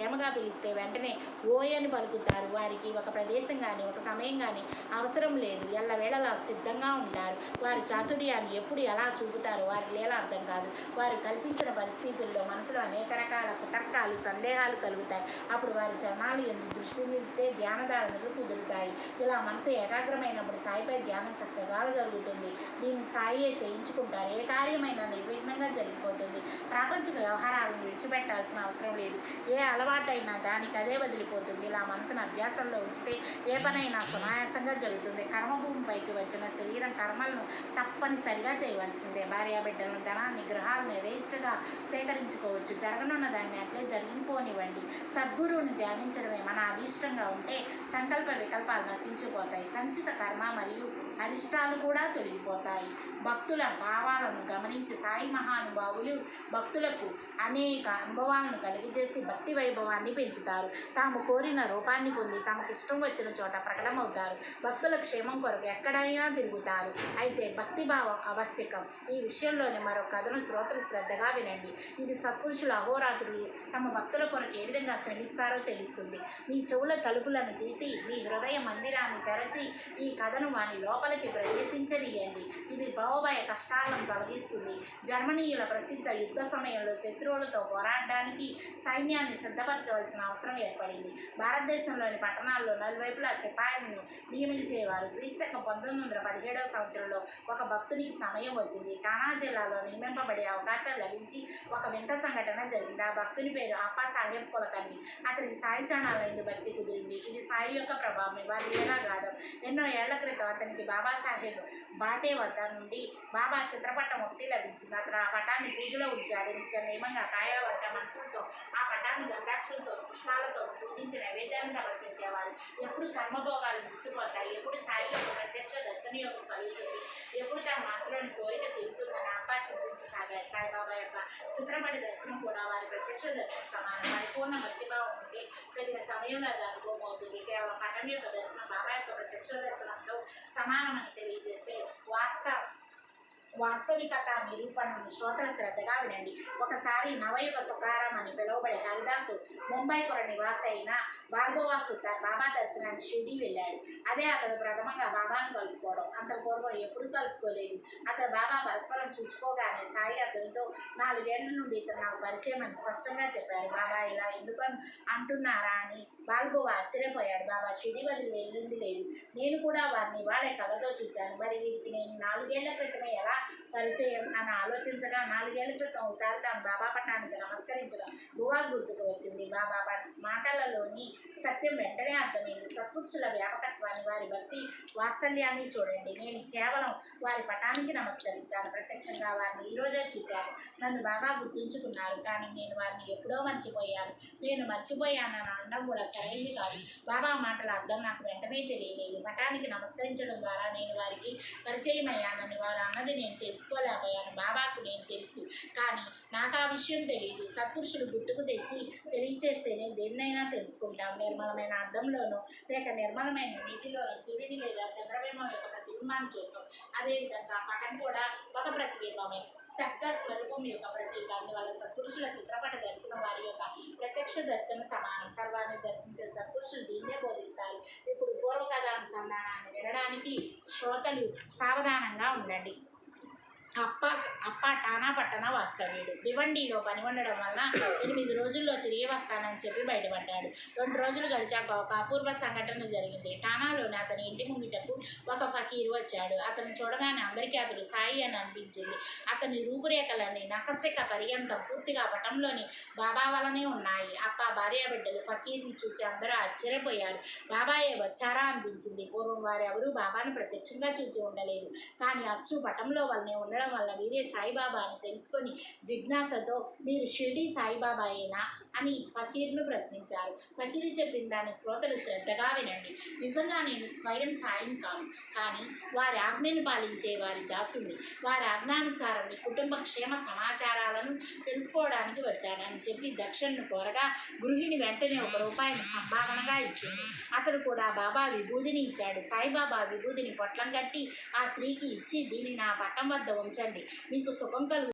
ప్రేమగా పిలిస్తే వెంటనే ఓయ్ అని పలుకుతారు. వారికి ఒక ప్రదేశం కానీ ఒక సమయం కానీ అవసరం లేదు. ఎల్లవేళలా సిద్ధంగా ఉంటారు. వారి చాతుర్యాన్ని ఎప్పుడు ఎలా చూపుతారు వారి లీల అర్థం కాదు. వారు కల్పించిన పరిస్థితుల్లో మనసులో అనేక రకాల కుటర్కాలు సందేహాలు కలుగుతాయి. అప్పుడు వారి చరణాలు ఎందుకు దృష్టి నిలిపితే ధ్యానధారణలు కుదురుతాయి. ఇలా మనసు ఏకాగ్రమైనప్పుడు సాయిపై ధ్యానం చక్కగా జరుగుతుంది. దీన్ని సాయే చేయించుకుంటారు. ఏ కార్యమైనా నిర్విఘ్నంగా జరిగిపోతుంది. ప్రాపంచిక వ్యవహారాలను విడిచిపెట్టాల్సిన అవసరం లేదు. ఏ అలవాటైనా దానికి అదే వదిలిపోతుంది ఇలా మనసును అభ్యాసంలో ఉంచితే ఏ పనైనా సునాయాసంగా జరుగుతుంది. కర్మభూమిపైకి వచ్చిన శరీరం కర్మలను తప్పనిసరిగా చేయవలసిందే. భార్యాబిడ్డలను ధనాన్ని గృహాలను యథేచ్ఛగా సేకరించుకోవచ్చు. జరగనున్న దాన్ని అట్లే జరిగిపోనివ్వండి. సద్గురువుని ధ్యానించడమే మన అభీష్టంగా ఉంటే సంకల్ప వికల్పాలు నశించిపోతాయి. సంచిత కర్మ మరియు అరిష్టాలు కూడా తొలగిపోతాయి. భక్తుల భావాలను గమనించి సాయి మహానుభావులు భక్తులకు అనేక అనుభవాలను కలిగజేసి భక్తి వైభవాన్ని పెంచుతారు. తాము కోరిన రూపాన్ని పొంది తమకు ఇష్టం వచ్చిన చోట ప్రకటమవుతారు. భక్తుల క్షేమం కొరకు ఎక్కడైనా తిరుగుతారు. అయితే భక్తి భావం ఆవశ్యకం. ఈ విషయంలోని మరో కథను శ్రోతలు శ్రద్ధగా వినండి. ఇది సత్పురుషుల అహోరాత్రులు తమ భక్తుల కొరకు ఏ విధంగా శ్రమిస్తారో తెలుస్తుంది. మీ చెవుల తలుపులను తీసి మీ హృదయ మందిరాన్ని తెరచి ఈ కథను వాని లోపలికి ప్రవేశించనీయండి. ఇది భావభయ కష్టాలను తొలగిస్తుంది. జర్మనీయుల ప్రసిద్ధ యుద్ధ సమయంలో శత్రువులతో పోరాడడానికి సైన్యాన్ని సిద్ధపరచవలసిన అవసరం ఏర్పడింది. భారతదేశంలోని పట్టణాల్లో నలువైపులా సిపాయిలను నియమించేవారు. క్రీస్తక పంతొమ్మిది వందల పదిహేడవ సంవత్సరంలో ఒక భక్తునికి సమయం వచ్చింది. టానా జిల్లాలో నియమింపబడే అవకాశం లభించి ఒక వింత సంఘటన జరిగింది. ఆ భక్తుని పేరు అప్పా సాహెబ్ కులకర్ణి. అతనికి సాయి చరణాలైంది భక్తి కుదిరింది. ఇది సాయి యొక్క ప్రభావం వారి లీలాగాథం ఎన్నో ఏళ్ళ క్రితం అతనికి బాబాసాహెబ్ బాటే వద్ద నుండి బాబా చిత్రపటం ఒకటి లభించింది. అతను ఆ పటాన్ని పూజలో ఉంచాడు. నిత్య నియమంగా కాయ మనసులతో ఆ పటాన్ని గంధాక్షలతో పుష్పాలతో పూజించి నైవేద్యాన్ని సమర్పించేవారు. ఎప్పుడు కర్మభోగాలు ముగిసిపోతాయి ఎప్పుడు సాయి యొక్క ప్రత్యక్ష దర్శన యోగం కలుగుతుంది ఎప్పుడు తన మనసులోని కోరిక తీరుతుందని అప్ప చింతించి సాగారు. సాయిబాబా యొక్క చిత్రపటి దర్శనం కూడా వారి ప్రత్యక్ష దర్శనం సమానం. పరిపూర్ణ భక్తిభావం ఉంటే తగిన సమయంలో అది అనుభవం అవుతుంది కేవలం పటం యొక్క దర్శనం బాబా యొక్క ప్రత్యక్ష దర్శనంతో సమానమని తెలియజేస్తే వాస్తవ వాస్తవికత నిరూపణను శ్రోతల శ్రద్ధగా వినండి. ఒకసారి నవయుగ తుకారం అని పిలువబడే హరిదాసు ముంబైపుర నివాస అయిన బాల్బోవా సుతార్ బాబా దర్శనానికి షిరిడి వెళ్ళాడు. అదే అతడు ప్రథమంగా బాబాను కలుసుకోవడం. అంతకు పూర్వం ఎప్పుడు కలుసుకోలేదు. అతడు బాబా పరస్పరం చూసుకోగానే సాయి అతనితో నాలుగేళ్ళ నుండి ఇతను నాకు పరిచయం అని స్పష్టంగా చెప్పారు. బాబా ఇలా ఎందుకు అంటున్నారా? అని బాల్బోవా ఆశ్చర్యపోయాడు. బాబా షిరిడి వదిలి వెళ్ళింది లేదు. నేను కూడా వారిని వాళ్ళే కళ్ళతో చూచాను. మరి వీరికి నేను నాలుగేళ్ళ క్రితమే ఎలా పరిచయం అని ఆలోచించగా నాలుగేళ్ళ క్రితం ఒకసారి తాను బాబా పట్టానికి నమస్కరించడం గువా గుర్తుకు వచ్చింది. బాబా మాటలలోని సత్యం వెంటనే అర్థమైంది. సత్పురుషుల వ్యాపకత్వాన్ని వారి భక్తి వాత్సల్యాన్ని చూడండి. నేను కేవలం వారి పటానికి నమస్కరించాను. ప్రత్యక్షంగా వారిని ఈరోజే చూచాను. నన్ను బాగా గుర్తుంచుకున్నారు. కానీ నేను వారిని ఎప్పుడో మర్చిపోయాను. నేను మర్చిపోయానని అనడం కూడా సరైనది కాదు. బాబా మాటల అర్థం నాకు వెంటనే తెలియలేదు. పటానికి నమస్కరించడం ద్వారా నేను వారికి పరిచయం అయ్యానని వారు అన్నది నేను తెలుసుకోలేకపోయాను. బాబాకు నేను తెలుసు. కానీ నాకు ఆ విషయం తెలియదు సత్పురుషులు గుర్తుకు తెచ్చి తెలియచేస్తేనే దేన్నైనా తెలుసుకుంటాం. నిర్మలమైన అర్థంలోనూ లేక నిర్మలమైన నీటిలోనూ సూర్యుని లేదా చంద్రబింబం యొక్క ప్రతిబింబాన్ని చూస్తాం. అదేవిధంగా పటం కూడా ఒక ప్రతిబింబమే. శబ్ద స్వరూపం యొక్క ప్రతీక. అందువల్ల సత్పురుషుల చిత్రపట దర్శనం వారి యొక్క ప్రత్యక్ష దర్శన సమానం. సర్వాన్ని దర్శించే సత్పురుషులు దీన్నే బోధిస్తారు. ఇప్పుడు పూర్వకథానుసంధానాన్ని వినడానికి శ్రోతలు సావధానంగా ఉండండి. అప్ప అప్ప టానా పట్టణ వాస్తవ్యుడు భివండిలో పని ఉండడం వలన ఎనిమిది రోజుల్లో తిరిగి వస్తానని చెప్పి బయటపడ్డాడు. రెండు రోజులు గడిచాక ఒక అపూర్వ సంఘటన జరిగింది. టానాలోని అతని ఇంటి ముంగిటకు ఒక ఫకీరు వచ్చాడు. అతను చూడగానే అందరికీ అతడు సాయి అని అనిపించింది. అతని రూపురేఖలన్నీ నకసిక పర్యంతం పూర్తిగా పటంలోని బాబా వలనే ఉన్నాయి. అప్ప భార్యాబిడ్డలు ఫకీర్ని చూసి అందరూ ఆశ్చర్యపోయారు. బాబాయే వచ్చారా అనిపించింది. పూర్వం వారు ఎవరూ బాబాను ప్రత్యక్షంగా చూచి ఉండలేదు. కానీ అచ్చు పటంలో వల్లనే ఉండడం వల్ల వీరే సాయిబాబా అని తెలుసుకొని జిజ్ఞాసతో మీరు షిర్డీ సాయిబాబాయేనా? అని ఫకీర్ను ప్రశ్నించారు. ఫకీర్ చెప్పిన దాని శ్రోతలు శ్రద్ధగా వినండి. నిజంగా నేను స్వయం సాయం కాను. కానీ వారి ఆజ్ఞను పాలించే వారి దాసుని వారి ఆజ్ఞానుసారం మీ కుటుంబ క్షేమ సమాచారాలను తెలుసుకోవడానికి వచ్చానని చెప్పి దక్షిణను కోరగా గృహిణి వెంటనే ఒక రూపాయిని సంభావనగా ఇచ్చింది. అతడు కూడా బాబా విభూదిని ఇచ్చాడు. సాయిబాబా విభూదిని పొట్లం కట్టి ఆ స్త్రీకి ఇచ్చి దీన్ని నా పట్టం వద్ద ఉంచండి. మీకు సుఖం కలుగు